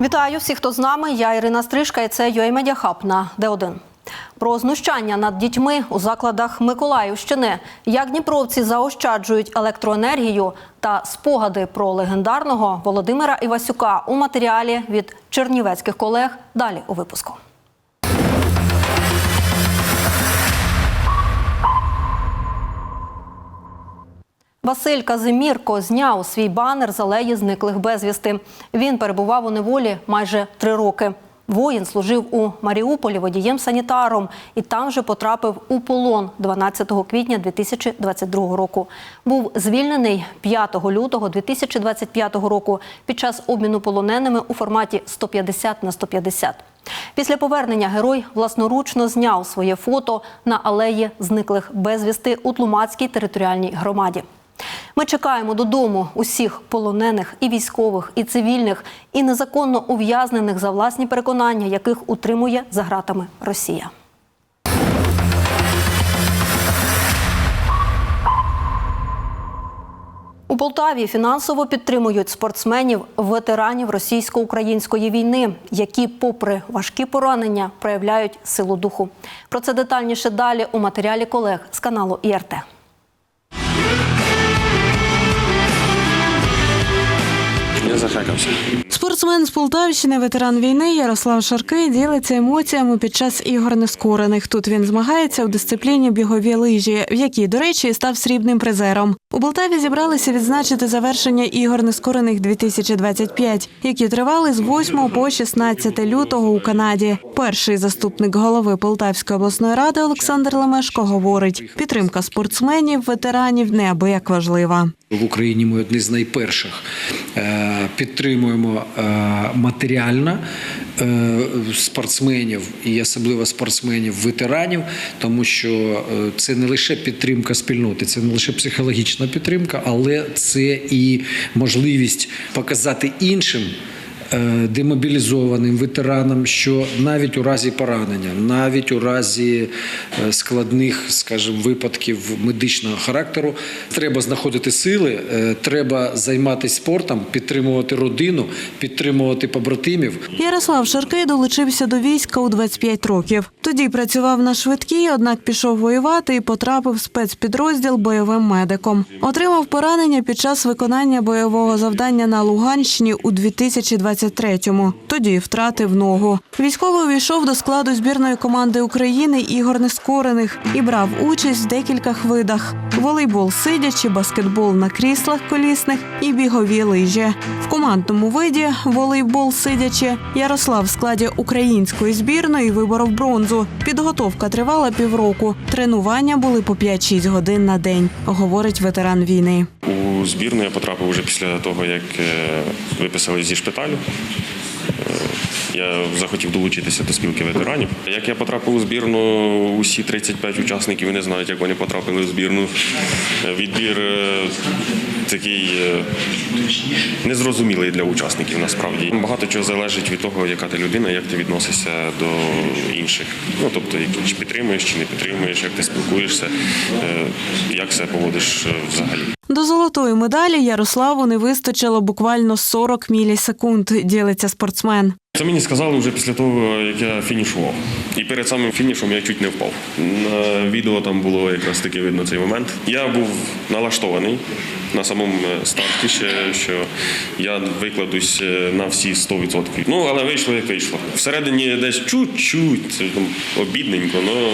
Вітаю всіх, хто з нами. Я Ірина Стрижка і це UA Media Hub на Д1. Про знущання над дітьми у закладах Миколаївщини, як дніпровці заощаджують електроенергію та спогади про легендарного Володимира Івасюка у матеріалі від чернівецьких колег. Далі у випуску. Василь Казимірко зняв свій банер з алеї зниклих безвісти. Він перебував у неволі майже три роки. Воїн служив у Маріуполі водієм-санітаром і там же потрапив у полон 12 квітня 2022 року. Був звільнений 5 лютого 2025 року під час обміну полоненими у форматі 150 на 150. Після повернення герой власноручно зняв своє фото на алеї зниклих безвісти у Тлумацькій територіальній громаді. Ми чекаємо додому усіх полонених і військових, і цивільних, і незаконно ув'язнених за власні переконання, яких утримує за гратами Росія. У Полтаві фінансово підтримують спортсменів ветеранів російсько-української війни, які, попри важкі поранення, проявляють силу духу. Про це детальніше далі у матеріалі колег з каналу ІРТ. Я захекався. Спортсмен з Полтавщини, ветеран війни Ярослав Шаркий ділиться емоціями під час ігор нескорених. Тут він змагається в дисципліні бігові лижі, в якій, до речі, став срібним призером. У Полтаві зібралися відзначити завершення ігор нескорених 2025, які тривали з 8 по 16 лютого у Канаді. Перший заступник голови Полтавської обласної ради Олександр Лемешко говорить: підтримка спортсменів, ветеранів неабияк важлива. В Україні ми одні з найперших е, підтримуємо е, матеріально е, спортсменів і особливо спортсменів-ветеранів, тому що це не лише підтримка спільноти, це не лише психологічна підтримка, але це і можливість показати іншим. Е, Демобілізованим ветеранам, що навіть у разі поранення, навіть у разі е, складних, скажімо, випадків медичного характеру, треба знаходити сили, е, треба займатися спортом, підтримувати родину, підтримувати побратимів. Ярослав Шаркий долучився до війська у 25 років. Тоді працював на швидкій, однак пішов воювати і потрапив в спецпідрозділ бойовим медиком. Отримав поранення під час виконання бойового завдання на Луганщині у 2023-му. Тоді втратив ногу. Військовий увійшов до складу збірної команди України ігор нескорених і брав участь в декількох видах: волейбол сидячи, баскетбол на кріслах колісних і бігові лижі. В командному виді волейбол сидячи Ярослав в складі української збірної виборов бронзу. Підготовка тривала півроку. Тренування були по 5-6 годин на день, говорить ветеран війни. У збірну я потрапив вже після того, як е, виписали зі шпиталю. Я захотів долучитися до спілки ветеранів. Як я потрапив у збірну, усі 35 учасників не знають, як вони потрапили в збірну. Відбір е, такий е, незрозумілий для учасників насправді. Багато чого залежить від того, яка ти людина, як ти відносишся до інших. Ну тобто, як чи підтримуєш, чи не підтримуєш, як ти спілкуєшся, е, як себе поводиш е, взагалі. До золотої медалі Ярославу не вистачило буквально 40 мілісекунд, ділиться спортсмен. Це мені сказали вже після того, як я фінішував. І перед самим фінішом я чуть не впав. На відео там було якраз таки видно цей момент. Я був налаштований на самому е, старті, ще, що я викладусь е, на всі 100%. Ну, але вийшло як вийшло. Всередині десь чуть-чуть, обідненько, але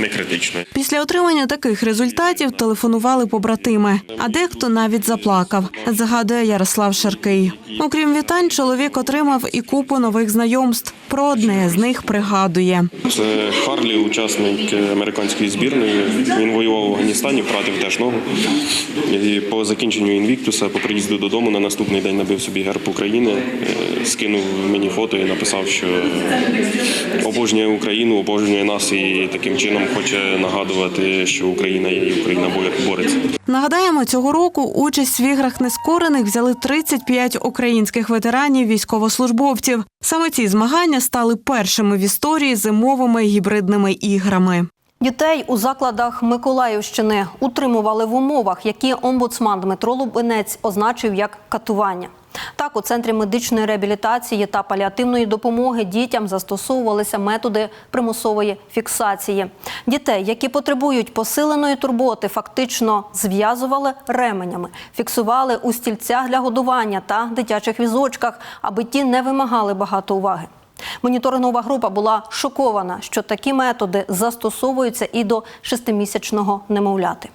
не критично. Після отримання таких результатів телефонували побратими, а дехто навіть заплакав, згадує Ярослав Шаркий. Окрім вітань, чоловік отримав і купу нових знайомств. Про одне з них пригадує. Це Харлі, учасник американської збірної. Він воював в Афганістані, втратив теж ногу. І по закінченню інвіктуса, по приїзду додому, на наступний день набив собі герб України, е, скинув мені фото і написав, що обожнює Україну, обожнює нас і таким чином хоче нагадувати, що Україна є і Україна бо- бореться. Нагадаємо, цього року участь в іграх нескорених взяли 35 українських ветеранів військовослужбовців. Саме ці змагання стали першими в історії зимовими гібридними іграми. Дітей у закладах Миколаївщини утримували в умовах, які омбудсман Дмитро Лубенець означив як катування. Так, у центрі медичної реабілітації та паліативної допомоги дітям застосовувалися методи примусової фіксації. Дітей, які потребують посиленої турботи, фактично зв'язували ременями, фіксували у стільцях для годування та дитячих візочках, аби ті не вимагали багато уваги. Моніторингова група була шокована, що такі методи застосовуються і до шестимісячного немовляти.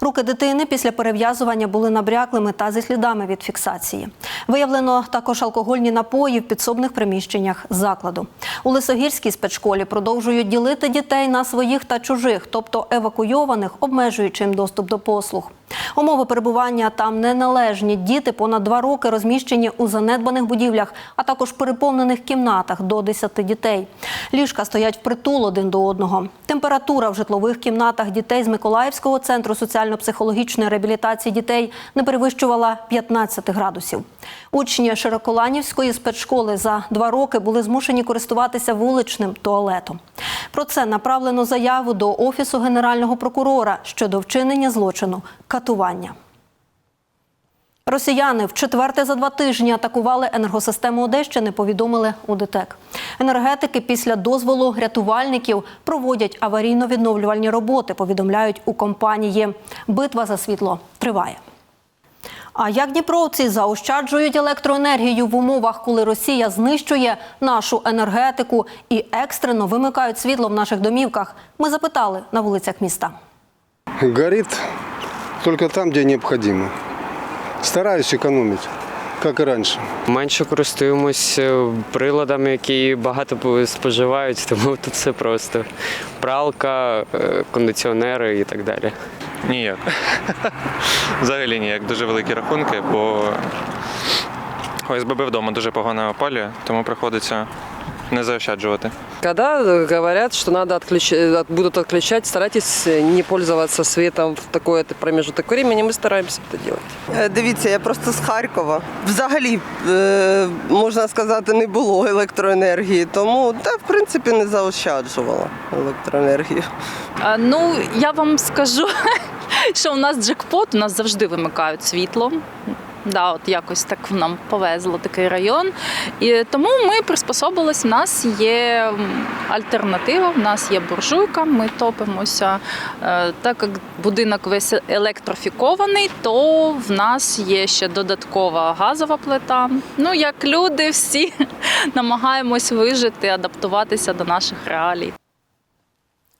Руки дитини після перев'язування були набряклими та зі слідами від фіксації. Виявлено також алкогольні напої в підсобних приміщеннях закладу. У Лисогірській спецшколі продовжують ділити дітей на своїх та чужих, тобто евакуйованих, обмежуючи їм доступ до послуг. Умови перебування там неналежні. Діти понад два роки розміщені у занедбаних будівлях, а також переповнених кімнатах до 10 дітей. Ліжка стоять впритул один до одного. Температура в житлових кімнатах дітей з Миколаївського центру соціально-психологічної реабілітації дітей не перевищувала 15 градусів. Учні Широколанівської спецшколи за два роки були змушені користуватися вуличним туалетом. Про це направлено заяву до офісу генерального прокурора щодо вчинення злочину катування. Росіяни в четверте за два тижні атакували енергосистему Одещини, повідомили у ДТЕК. Енергетики після дозволу рятувальників проводять аварійно-відновлювальні роботи, повідомляють у компанії. Битва за світло триває. А як дніпровці заощаджують електроенергію в умовах, коли Росія знищує нашу енергетику і екстрено вимикають світло в наших домівках? Ми запитали на вулицях міста. Горит только там, где необходимо. Стараюсь экономить, как и раньше. Менше користуємось е, приладами, які багато споживають, тому тут все просто. Пралка, е, кондиціонери і так далі. Ніяк. Взагалі ніяк. Дуже великі рахунки, бо ОСББ вдома дуже погано опалює, тому приходиться не заощаджувати. Когда э, говорят, что надо отключ- от- будут отключать, старайтесь э, не пользоваться светом в такой это промежуток времени. Мы стараемся это делать. Е, Дивіться, я просто з Харкова. Взагалі, е, можна сказати, не було електроенергії, тому та в принципі не заощаджувала електроенергію. А, Ну, я вам скажу, що у нас джекпот, у нас завжди вимикають світло. Да, от якось так нам повезло такий район. І тому ми приспособились. У нас є альтернатива, у нас є буржуйка, ми топимося. Е, Так як будинок весь електрофікований, то в нас є ще додаткова газова плита. Ну, як люди всі намагаємось вижити, адаптуватися до наших реалій.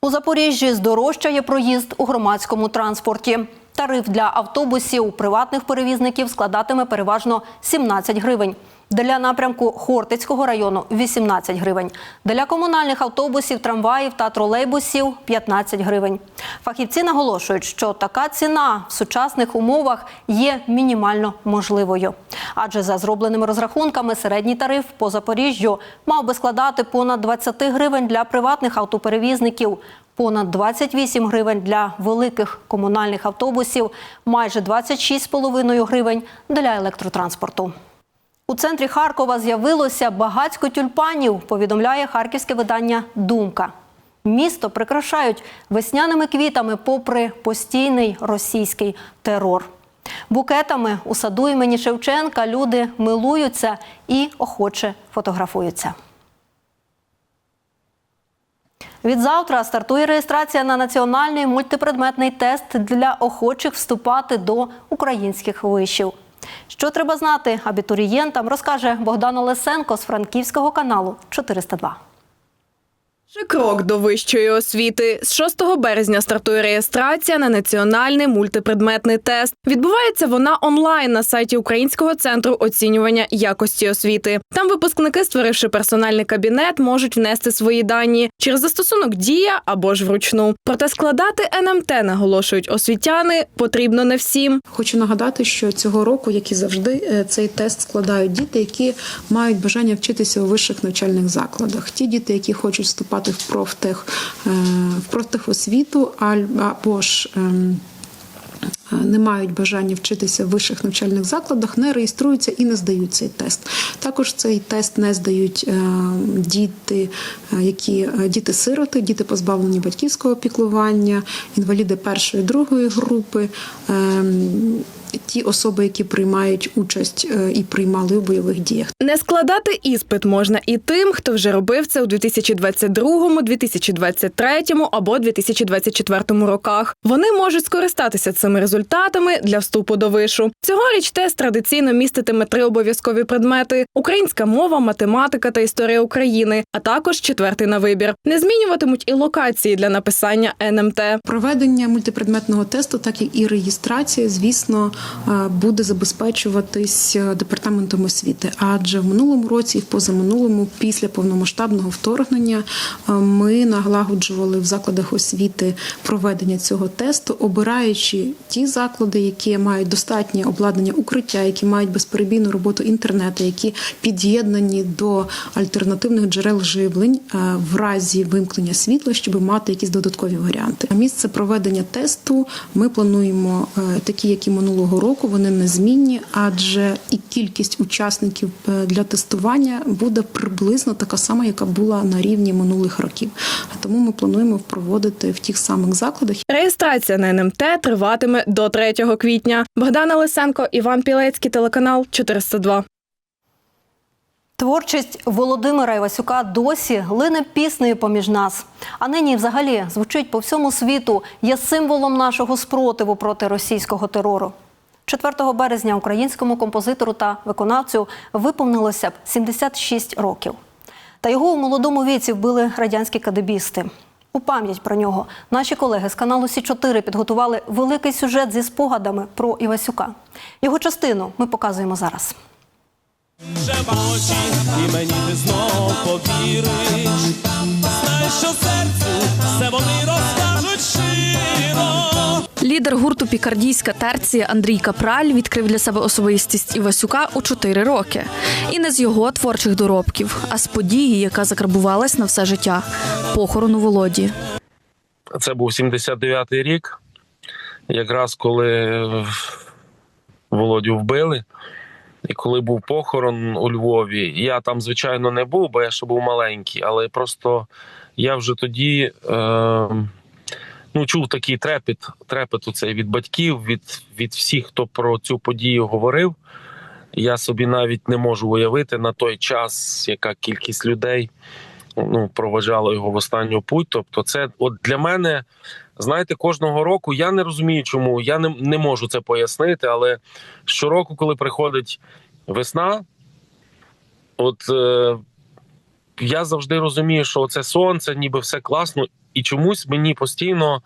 У Запоріжжі здорожчає проїзд у громадському транспорті. Тариф для автобусів приватних перевізників складатиме переважно 17 гривень. Для напрямку Хортицького району 18 гривень. Для комунальних автобусів, трамваїв та тролейбусів 15 гривень. Фахівці наголошують, що така ціна в сучасних умовах є мінімально можливою. Адже за зробленими розрахунками середній тариф по Запоріжжю мав би складати понад 20 гривень для приватних автоперевізників, понад 28 гривень для великих комунальних автобусів, майже 26,5 гривень для електротранспорту. У центрі Харкова з'явилося багацько тюльпанів, повідомляє харківське видання Думка. Місто прикрашають весняними квітами, попри постійний російський терор. Букетами у саду імені Шевченка люди милуються і охоче фотографуються. Відзавтра стартує реєстрація на національний мультипредметний тест для охочих вступати до українських вишів. Що треба знати абітурієнтам, розкаже Богдан Олесенко з франківського каналу 402. Крок до вищої освіти. З 6 березня стартує реєстрація на національний мультипредметний тест. Відбувається вона онлайн на сайті Українського центру оцінювання якості освіти. Там випускники, створивши персональний кабінет, можуть внести свої дані через застосунок дія або ж вручну. Проте складати НМТ, наголошують освітяни, потрібно не всім. Хочу нагадати, що цього року, як і завжди, е, цей тест складають діти, які мають бажання вчитися у вищих навчальних закладах. Ті діти, які хочуть вступати в профтех, е, в профтехосвіту, або ж ем, не мають бажання вчитися в вищих навчальних закладах, не реєструються і не здають цей тест. Також цей тест не здають е, діти, е, які е, діти-сироти, діти позбавлені батьківського піклування, інваліди першої другої групи. ем, Ті особи, які приймають участь е, і приймали у бойових діях. Не складати іспит можна і тим, хто вже робив це у 2022, 2023 або 2024 роках. Вони можуть скористатися цими результатами для вступу до вишу. Цьогоріч тест традиційно міститиме три обов'язкові предмети: українська мова, математика та історія України, а також четвертий на вибір. Не змінюватимуть і локації для написання НМТ. Проведення мультипредметного тесту, так і реєстрація, звісно, е, буде забезпечуватись е, департаментом освіти. Адже в минулому році і в позаминулому, після повномасштабного вторгнення, е, ми налагоджували в закладах освіти проведення цього тесту, обираючи ті заклади, які мають достатнє обладнання укриття, які мають безперебійну роботу інтернету, які під'єднані до альтернативних джерел живлень е, в разі вимкнення світла, щоб мати якісь додаткові варіанти. Місце проведення тесту ми плануємо е, такі, як і минулого року. Вони незмінні, адже і кількість учасників е, для тестування буде приблизно така сама, яка була на рівні минулих років. Тому ми плануємо проводити в тих самих закладах. Реєстрація на НМТ триватиме до 3 квітня. Богдана Лисенко, Іван Пілецький, телеканал 402. Творчість Володимира Івасюка досі лине піснею поміж нас. А нині взагалі звучить по всьому світу, є символом нашого спротиву проти російського терору. 4 березня українському композитору та виконавцю виповнилося б 76 років. Та його у молодому віці вбили радянські кадебісти. У пам'ять про нього наші колеги з каналу Сі 4 підготували великий сюжет зі спогадами про Івасюка. Його частину ми показуємо зараз. Очі, і мені ти знов повіриш. Знаєш, що серцю все вони щиро. Лідер гурту Пікардійська терція Андрій Капраль відкрив для себе особистість Івасюка у 4 роки. І не з його творчих доробків, а з події, яка закарбувалась на все життя похорону Володі. Це був 79-й рік, якраз коли Володю вбили. І коли був похорон у Львові, я там, звичайно, не був, бо я ще був маленький, але просто я вже тоді е, ну, чув такий трепет, трепет оцей від батьків, від, від всіх, хто про цю подію говорив. Я собі навіть не можу уявити на той час, яка кількість людей ну, проважала його в останню путь. Тобто, це от для мене, знаєте, кожного року я не розумію, чому я не, не можу це пояснити, але щороку, коли приходить весна, от е, я завжди розумію, що це сонце, ніби все класно, і чомусь мені постійно,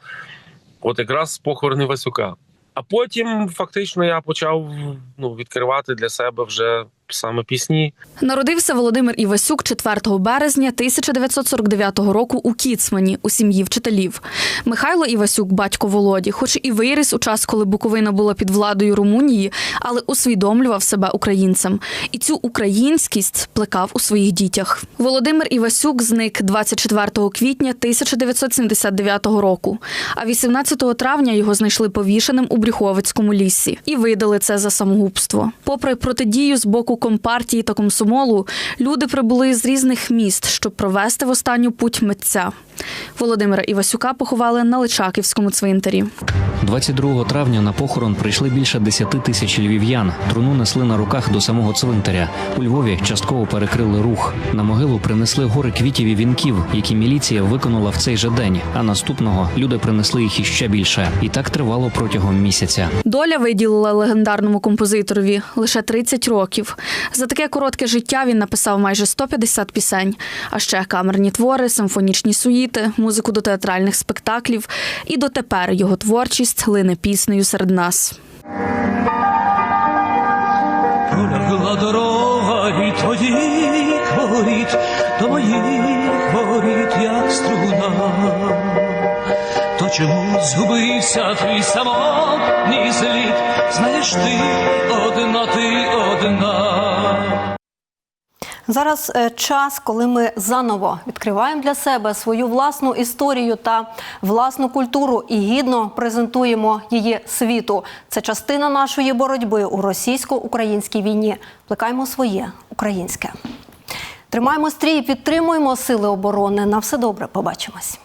от якраз похорони Васюка. А потім фактично я почав ну, відкривати для себе вже саме пісні. Народився Володимир Івасюк 4 березня 1949 року у Кіцмані у сім'ї вчителів. Михайло Івасюк, батько Володі, хоч і виріс у час, коли Буковина була під владою Румунії, але усвідомлював себе українцем. І цю українськість плекав у своїх дітях. Володимир Івасюк зник 24 квітня 1979 року. А 18 травня його знайшли повішеним у Брюховицькому лісі і видали це за самогубство. Попри протидію з боку компартії та комсомолу, люди прибули з різних міст, щоб провести в останню путь митця. Володимира Івасюка поховали на Личаківському цвинтарі. 22 травня на похорон прийшли більше 10 тисяч львів'ян. Труну несли на руках до самого цвинтаря. У Львові частково перекрили рух. На могилу принесли гори квітів і вінків, які міліція виконала в цей же день. А наступного люди принесли їх іще більше. І так тривало протягом місяця. Доля виділила легендарному композиторові лише 30 років. За таке коротке життя він написав майже 150 пісень, а ще камерні твори, симфонічні суїти, музику до театральних спектаклів. І дотепер його творчість лине піснею серед нас. Пролягла дорога і тоді воріт, до моїх воріт, як струна. То чому згубився твій самотній слід? Знаєш ти одна, ти одна. Зараз е, час, коли ми заново відкриваємо для себе свою власну історію та власну культуру і гідно презентуємо її світу. Це частина нашої боротьби у російсько-українській війні. Плекаємо своє українське. Тримаємо стрій, підтримуємо сили оборони. На все добре. Побачимось.